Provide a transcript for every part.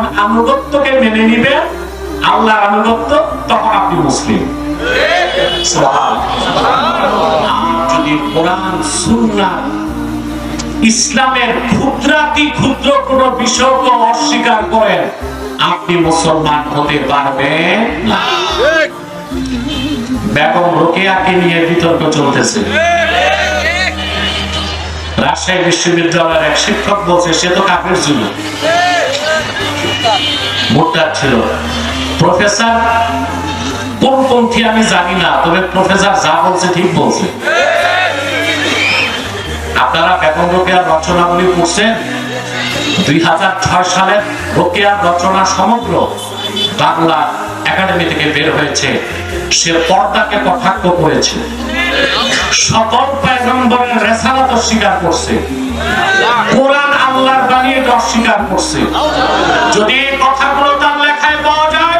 যখন আনুগত্যকে মেনে নিবেন আল্লাহর আনুগত্য, তখন আপনি মুসলিম। যদি কোরআন, সুন্নাহ, ইসলামের ক্ষুদ্রাতি ক্ষুদ্র কোন বিষয়কে অস্বীকার করেন আপনি মুসলমান হতে পারবেন না। বেগম রোকেয়াকে নিয়ে বিতর্ক চলতেছে। রাজশাহী বিশ্ববিদ্যালয়ের এক শিক্ষক বলছে, সে তো কাফের ছিল। মোটা ছিল। প্রফেসর, কোন পন্থী আমি জানি না, তবে প্রফেসর যা বলছে ঠিক বলছে। আপনারা বেগম রোকেয়ার রচনাগুলি পড়ছেন। দুই হাজার ছয় সালের রোকেয়ার রচনা সমগ্র বাংলা একাডেমি থেকে বের হয়েছে। সে পর্দাকে কটাক্ষ করেছে। সকল পয়গম্বরের রেসালাত স্বীকার করছে। কোরআন আল্লাহর বাণী এটা অস্বীকার করছে। যদি এই কথাগুলো তার লেখায় পাওয়া যায়,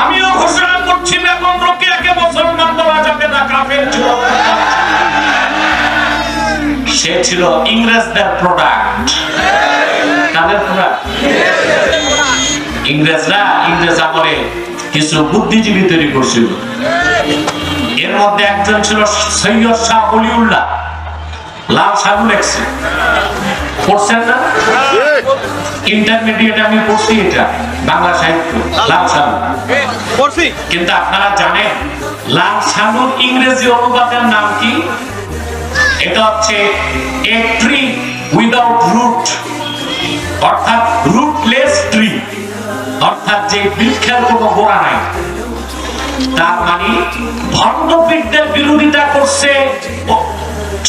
আমিও ঘোষণা করছি বেগম রোকেয়াকে মুসলমান বলা যাবে না, কাফের ছিল। সে ছিল ইংরেজদের প্রোডাক্ট কাদের প্রোডাক্ট ইংরেজরা ইংরেজ আমলে কিছু বুদ্ধিজীবী তৈরি করছিল। এর মধ্যে একজন ছিল সৈয়দ শাহ অলিউল্লাহ। লাল পড়ছেন না? ইন্টারমিডিয়েট আমি পড়ছি এটা বাংলা সাহিত্য লাল পড়ছি। কিন্তু আপনারা জানেন লাল ইংরেজি অনুবাদের নাম কি? এটা হচ্ছে এ ট্রি উইদাউট রুট অর্থাৎ রুটলেস ট্রি অর্থাৎ যে বৃক্ষের কোনো গোড়া নাই। তার মানে ভণ্ডপীঠদের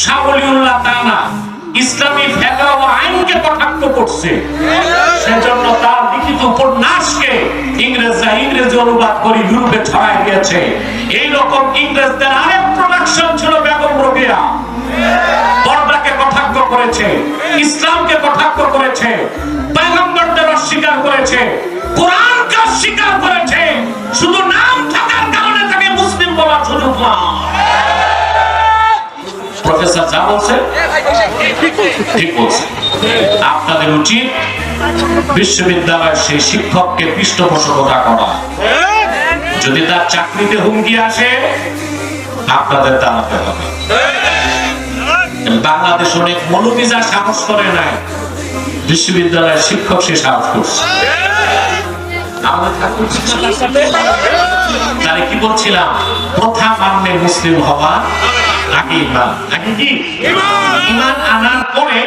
সাবলিউল্লাহ তা না ইসলামী ও আইনকে কটাক্ষ করছে। সেজন্য তার লিখিত উপন্যাসকে ইংরেজরা ইংরেজি অনুবাদ করে ইউরোপে ছড়াই দিয়েছে। ইংরেজদের আরেক প্রোডাকশন ছিল বেগম পর্দাকে কটাক্ষ করেছে, ইসলামকে কটাক্ষ করেছে, পয়গম্বরদের অস্বীকার করেছে, কোরআনকে অস্বীকার করেছে, শুধু নাম থাকার প্রফেসর যা বলছে ঠিক বলছে আপনাদের উচিত বিশ্ববিদ্যালয়ের সেই শিক্ষককে পৃষ্ঠপোষকতা করা। যদি তার চাকরিতে হুমকি আসে, আপনাদের দাঁড়াতে হবে। বাংলাদেশ অনেক মৌলবীজা সাহস করে নাই, বিশ্ববিদ্যালয়ের শিক্ষক সে সাহস করছে। তাহলে কি বলছিলাম? প্রথা মানলে মুসলিম হওয়া আকিমা এখন ইমান আনার পরে